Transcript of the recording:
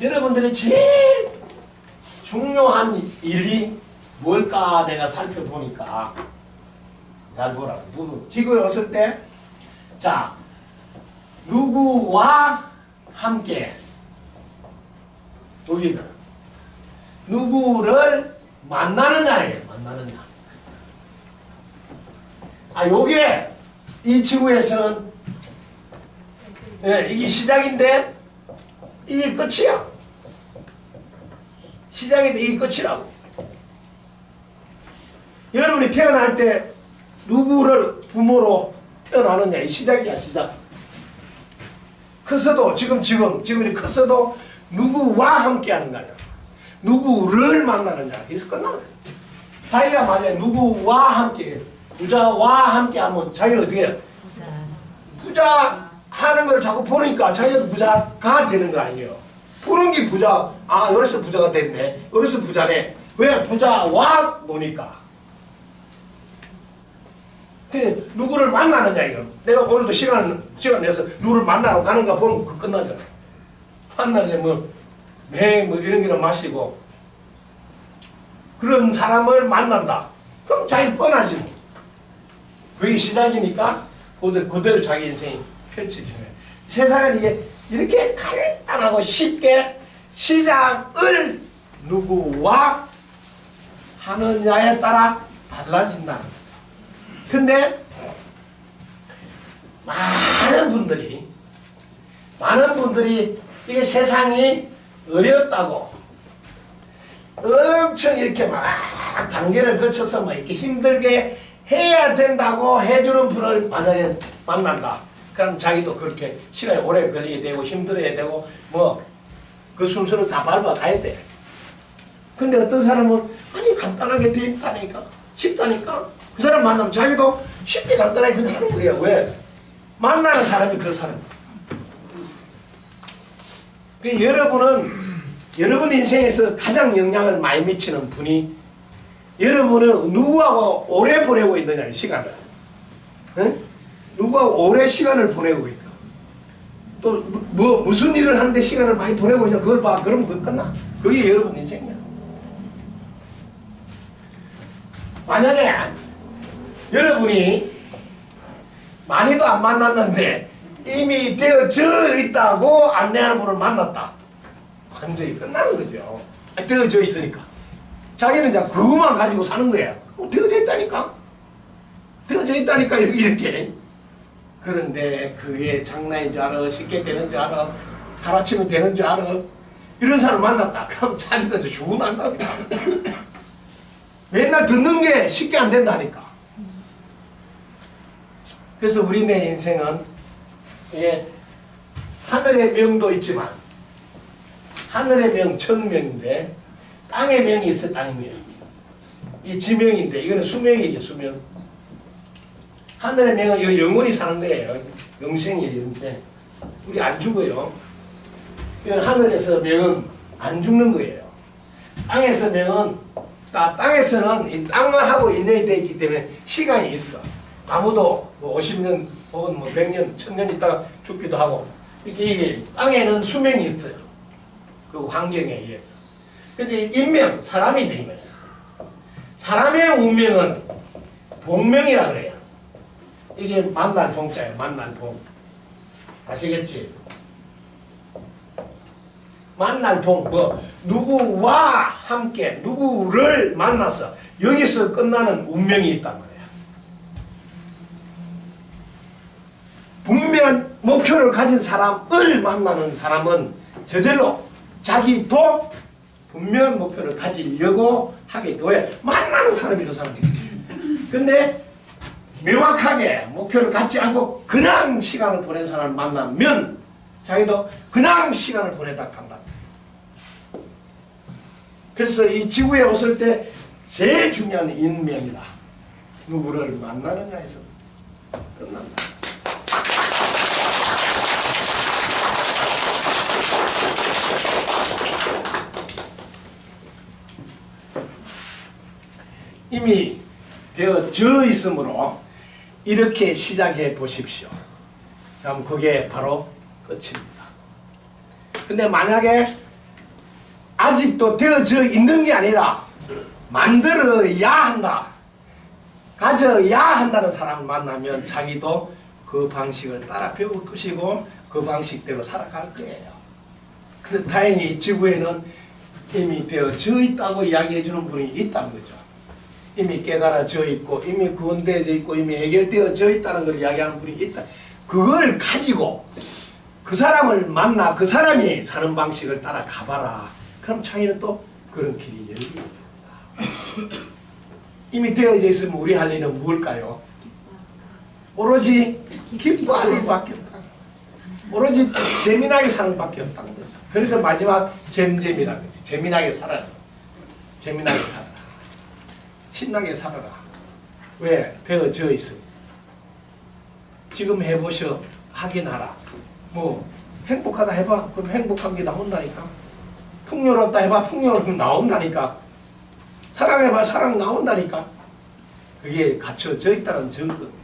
여러분들이 제일 중요한 일이 뭘까 내가 살펴보니까. 잘 보라고 누구? 지구에 왔을 때? 자 누구와 함께? 여기가 누구를 만나느냐예요. 만나느냐 아 요게 이 지구에서는 예, 이게 시작인데 이게 끝이야 시작인데 이게 끝이라고. 여러분이 태어날 때 누구를 부모로 태어나느냐 이 시작이야 시작. 커서도 지금 지금 지금이 커서도 누구와 함께 하는 거야 누구를 만나느냐? 그래서 끝나는 거야 자기가 만약에 누구와 함께 부자와 함께 하면 자기는 어떻게 해요? 부자 하는 걸 자꾸 보니까 자기도 부자가 되는 거 아니에요 보는 게 부자 아 여기서 부자가 됐네 여기서 부자네 왜 부자 와 노니까 그 누구를 만나느냐 이거. 내가 오늘도 시간 시간 내서 누구를 만나러 가는가 보면 그 끝나잖아. 만나는데 뭐매뭐 이런 거나 마시고 그런 사람을 만난다. 그럼 자기 뻔하지 뭐. 그게 시작이니까 그대로, 자기 인생이 펼쳐지네. 세상은 이게 이렇게 간단하고 쉽게 시작을 누구와 하느냐에 따라 달라진다는 거야. 근데 많은 분들이 많은 분들이 이게 세상이 어렵다고 엄청 이렇게 막 단계를 거쳐서 막 이렇게 힘들게 해야 된다고 해주는 분을 만약에 만난다. 그럼 자기도 그렇게 시간이 오래 걸리게 되고 힘들어야 되고 뭐 그 순서를 다 밟아 가야 돼. 근데 어떤 사람은 아니 간단하게 돼 있다니까 쉽다니까 그 사람 만나면 자기도 쉽게 간단하게 그냥 하는 거예요. 왜? 만나는 사람이 그 사람. 그 여러분은 여러분 인생에서 가장 영향을 많이 미치는 분이 여러분은 누구하고 오래 보내고 있느냐 시간을. 응? 누구하고 오래 시간을 보내고 있까. 또뭐 무슨 일을 하는데 시간을 많이 보내고 있냐 그걸 봐. 그러면 그 끝나. 그게 여러분 인생이야. 만약에 여러분이 많이도 안 만났는데 이미 되어져 있다고 안내하는 분을 만났다. 완전히 끝나는 거죠. 아, 되어져 있으니까. 자기는 이제 그것만 가지고 사는 거야. 어, 되어져 있다니까. 되어져 있다니까 이렇게. 그런데 그게 장난인 줄 알아. 쉽게 되는 줄 알아. 하루아침에 되는 줄 알아. 이런 사람 만났다. 그럼 자기도 죽어난다. 맨날 듣는 게 쉽게 안 된다니까. 그래서 우리 내 인생은 예, 하늘의 명도 있지만 하늘의 명 천명인데 땅의 명이 있어 땅의 명. 이 지명인데 이거는 수명이에요 수명. 하늘의 명은 영원히 사는 거예요. 영생이에요 영생. 우리 안 죽어요. 이건 하늘에서 명은 안 죽는 거예요. 땅에서 명은 다 땅에서는 이 땅하고 인연이 되어 있기 때문에 시간이 있어. 아무도 뭐 50년 혹은 뭐 100년, 1000년 있다가 죽기도 하고 이게, 땅에는 수명이 있어요. 그 환경에 의해서. 근데 인명, 사람이 된 거예요. 사람의 운명은 본명이라 그래요. 이게 만날 봉자예요. 만날 봉. 아시겠지? 만날 봉, 뭐, 누구와 함께, 누구를 만나서 여기서 끝나는 운명이 있단 말이야. 분명한 목표를 가진 사람을 만나는 사람은 저절로 자기도 분명한 목표를 가지려고 하게 돼. 왜? 만나는 사람이 그 사람이기 때문에. 근데 명확하게 목표를 갖지 않고 그냥 시간을 보낸 사람을 만나면 자기도 그냥 시간을 보내다 간다. 그래서 이 지구에 왔을 때 제일 중요한 인명이다. 누구를 만나느냐에서 끝난다. 이미 되어져 있으므로 이렇게 시작해 보십시오. 그럼 그게 바로 끝입니다. 근데 만약에 아직도 되어져 있는 게 아니라 만들어야 한다. 가져야 한다는 사람을 만나면 자기도 그 방식을 따라 배울 것이고 그 방식대로 살아갈 거예요. 그래서 다행히 지구에는 이미 되어져 있다고 이야기해 주는 분이 있다는 거죠. 이미 깨달아져 있고 이미 구원되어져 있고 이미 해결되어져 있다는 걸 이야기하는 분이 있다. 그걸 가지고 그 사람을 만나 그 사람이 사는 방식을 따라 가봐라. 그럼 자기는 또 그런 길이 열립니다. 이미 되어져 있으면 우리 할 일은 무엇일까요? 오로지 기뻐할 일밖에 없다. 오로지 재미나게 사는 밖에 없다는 거죠. 그래서 마지막 잼잼이라는 거지. 재미나게 살아라. 재미나게 살아라. 신나게 살아라. 왜? 되어져 있어. 지금 해보셔. 확인하라. 뭐 행복하다 해봐. 그럼 행복한 게 나온다니까. 풍요롭다 해봐. 풍요로움 나온다니까. 사랑해봐. 사랑 나온다니까. 그게 갖춰져 있다는 증거.